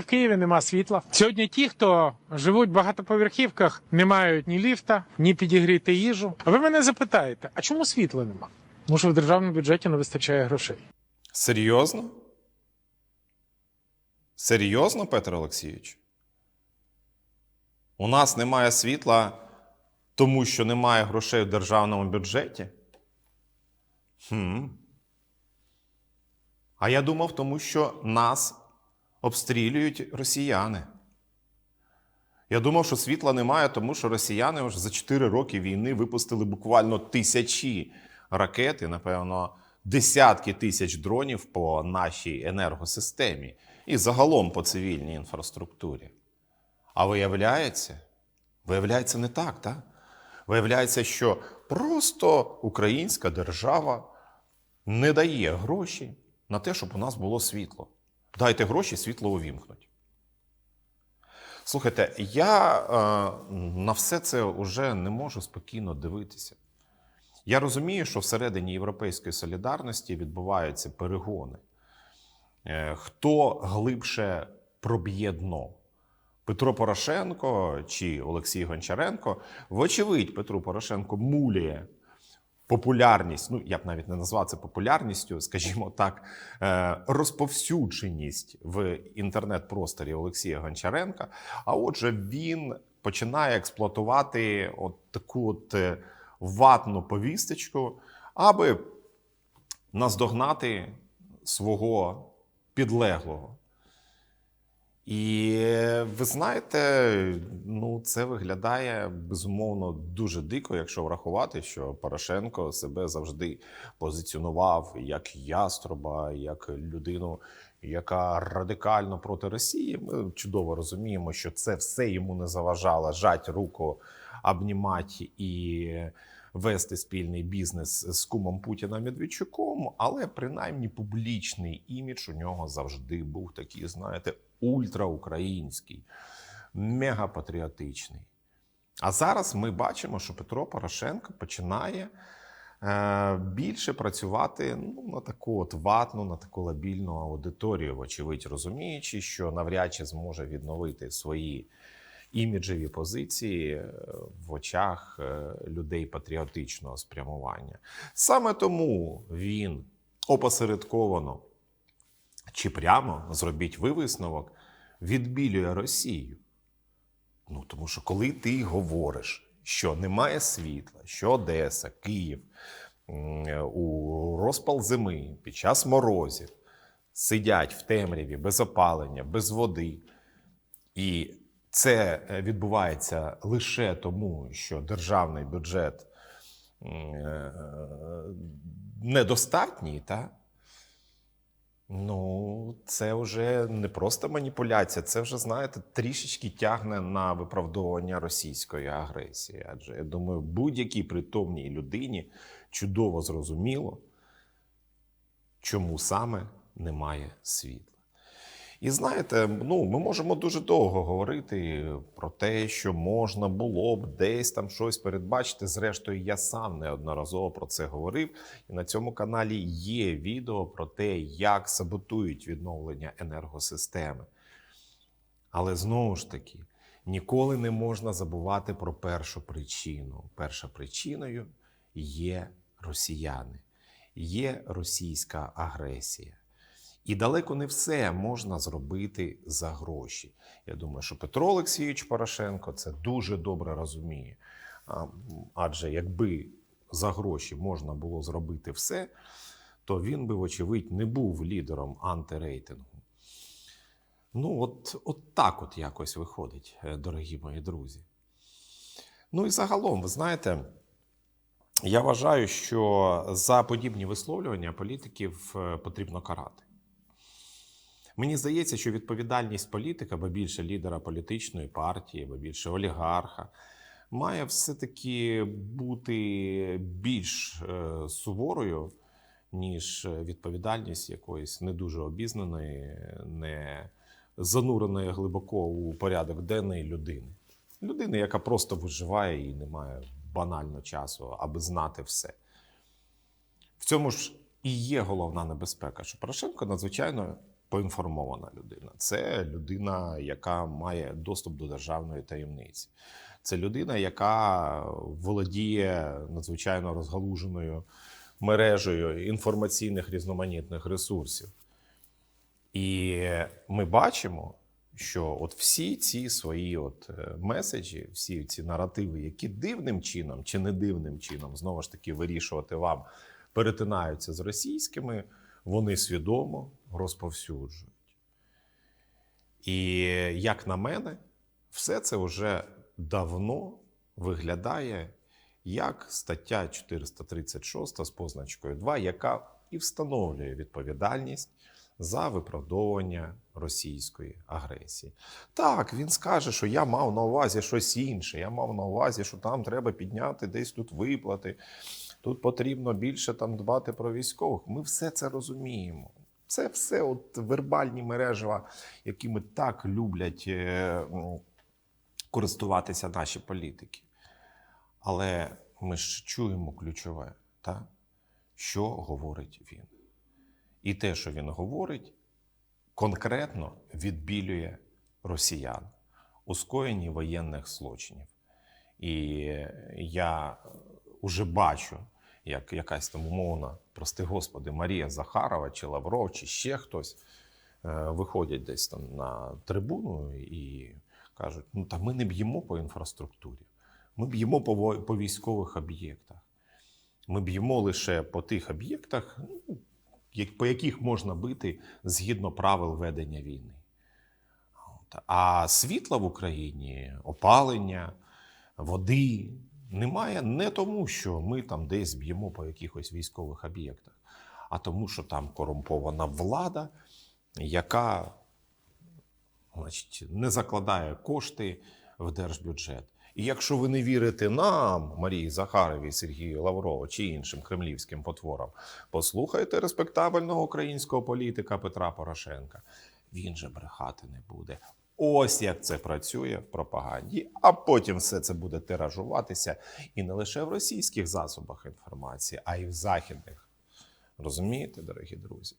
В Києві нема світла. Сьогодні ті, хто живуть в багатоповерхівках, не мають ні ліфта, ні підігріти їжу. А ви мене запитаєте, а чому світла нема? Тому що в державному бюджеті не вистачає грошей. Серйозно? Серйозно, Петро Олексійович? У нас немає світла, тому що немає грошей в державному бюджеті? Хм. А я думав, тому що нас обстрілюють росіяни. Я думав, що світла немає, тому що росіяни вже за 4 роки війни випустили буквально тисячі ракет і, напевно, десятки тисяч дронів по нашій енергосистемі і загалом по цивільній інфраструктурі. А виявляється, виявляється, не так, так? Виявляється, що просто українська держава не дає гроші на те, щоб у нас було світло. Дайте гроші, світло увімкнуть. Слухайте, я е, на все це вже не можу спокійно дивитися. Я розумію, що всередині Європейської солідарності відбуваються перегони. Е, Хто глибше проб'є дно? Петро Порошенко чи Олексій Гончаренко? Вочевидь, Петру Порошенко муліє популярність, ну я б навіть не назвав це популярністю, скажімо так, е, розповсюдженість в інтернет-просторі Олексія Гончаренка. А отже, він починає експлуатувати от таку от е, ватну повісточку, аби наздогнати свого підлеглого. І ви знаєте, ну це виглядає безумовно дуже дико, якщо врахувати, що Порошенко себе завжди позиціонував як яструба, як людину, яка радикально проти Росії. Ми чудово розуміємо, що це все йому не заважало жать руку, обнімати і вести спільний бізнес з кумом Путіна Медведчуком, але принаймні публічний імідж у нього завжди був такий, знаєте, ультраукраїнський, мегапатріотичний. А зараз ми бачимо, що Петро Порошенко починає е, більше працювати ну, на таку от ватну, на таку лабільну аудиторію, вочевидь розуміючи, що навряд чи зможе відновити свої іміджеві позиції е, в очах е, людей патріотичного спрямування. Саме тому він опосередковано чи прямо зробіть ви висновок, відбілює Росію. Ну, тому що коли ти говориш, що немає світла, що Одеса, Київ у розпал зими під час морозів сидять в темряві без опалення, без води, і це е, відбувається лише тому, що державний бюджет е, недостатній, та? Ну, це вже не просто маніпуляція, це вже, знаєте, трішечки тягне на виправдовування російської агресії. Адже я думаю, будь-якій притомній людині чудово зрозуміло, чому саме немає світла. І знаєте, ну, ми можемо дуже довго говорити про те, що можна було б десь там щось передбачити. Зрештою, я сам неодноразово про це говорив. І на цьому каналі є відео про те, як саботують відновлення енергосистеми. Але знову ж таки, ніколи не можна забувати про першу причину. Перша причиною є росіяни, є російська агресія. І далеко не все можна зробити за гроші. Я думаю, що Петро Олексійович Порошенко це дуже добре розуміє. Адже якби за гроші можна було зробити все, то він би, вочевидь, не був лідером антирейтингу. Ну, от, от так от якось виходить, е, дорогі мої друзі. Ну і загалом, ви знаєте, я вважаю, що за подібні висловлювання політиків е, потрібно карати. Мені здається, що відповідальність політика, або більше лідера політичної партії, або більше олігарха, має все-таки бути більш е, суворою, ніж відповідальність якоїсь не дуже обізнаної, не зануреної глибоко у порядок денний людини. Людини, яка просто виживає і не має банально часу, аби знати все. В цьому ж і є головна небезпека, що Порошенко надзвичайно поінформована людина. Це людина, яка має доступ до державної таємниці. Це людина, яка володіє надзвичайно розгалуженою мережею інформаційних різноманітних ресурсів. І ми бачимо, що от всі ці свої от е, меседжі, всі ці наративи, які дивним чином чи не дивним чином, знову ж таки, вирішувати вам, перетинаються з російськими, вони свідомо розповсюджують. І як на мене, все це вже давно виглядає як стаття 436 з позначкою 2, яка і встановлює відповідальність за виправдовування російської агресії. Так, він скаже, що я мав на увазі щось інше. Я мав на увазі, що там треба підняти десь тут виплати. Тут потрібно більше там дбати про військових. Ми все це розуміємо. Це все от вербальні мережева, якими так люблять е, користуватися наші політики. Але ми ж чуємо ключове, та? що говорить він. І те, що він говорить, конкретно відбілює росіян у скоєнні воєнних злочинів. І я вже бачу, як якась там умовна, прости господи, Марія Захарова чи Лавров, чи ще хтось е, виходять десь там на трибуну і кажуть: ну та ми не б'ємо по інфраструктурі, ми б'ємо по, по військових об'єктах. Ми б'ємо лише по тих об'єктах, ну, по яких можна бити згідно правил ведення війни. А світла в Україні, опалення, води немає не тому, що ми там десь б'ємо по якихось військових об'єктах, а тому, що там корумпована влада, яка значить, не закладає кошти в держбюджет. І якщо ви не вірите нам, Марії Захаровій, Сергію Лаврову чи іншим кремлівським потворам, послухайте респектабельного українського політика Петра Порошенка. Він же брехати не буде. Ось як це працює в пропаганді, а потім все це буде тиражуватися і не лише в російських засобах інформації, а й в західних. Розумієте, дорогі друзі?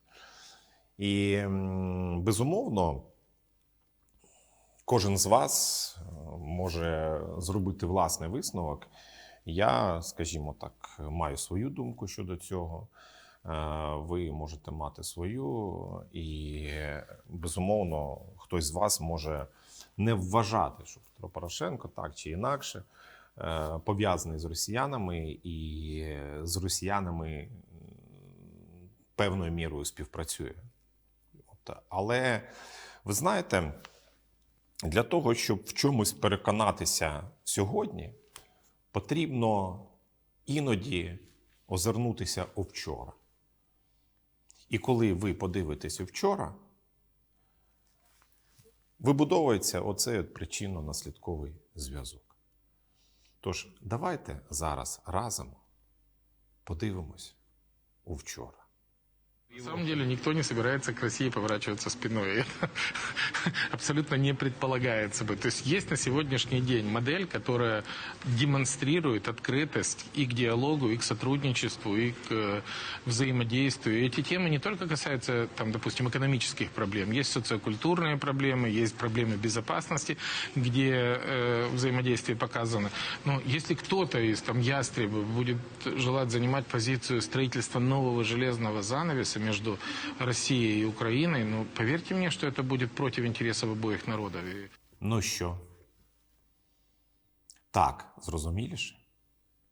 І безумовно, кожен з вас е, може зробити власний висновок. Я, скажімо так, маю свою думку щодо цього. Е, Ви можете мати свою, і безумовно, хтось з вас може не вважати, що Петро Порошенко так чи інакше е, пов'язаний з росіянами і з росіянами певною мірою співпрацює. От, Але ви знаєте, для того, щоб в чомусь переконатися сьогодні, потрібно іноді озирнутися у вчора. І коли ви подивитесь у вчора, вибудовується оцей причинно-наслідковий зв'язок. Тож, давайте зараз разом подивимось у вчора. На самом деле никто не собирается к России поворачиваться спиной. Это абсолютно не предполагается бы. То есть есть на сегодняшний день модель, которая демонстрирует открытость и к диалогу, и к сотрудничеству, и к э, взаимодействию. И эти темы не только касаются, там, допустим, экономических проблем. Есть социокультурные проблемы, есть проблемы безопасности, где э, взаимодействие показано. Но если кто-то из там ястребов будет желать занимать позицию строительства нового железного занавеса между Россией и Украиной, ну, поверьте мне, что это будет против интересов обоих народов. Ну що? Так, зрозуміліше?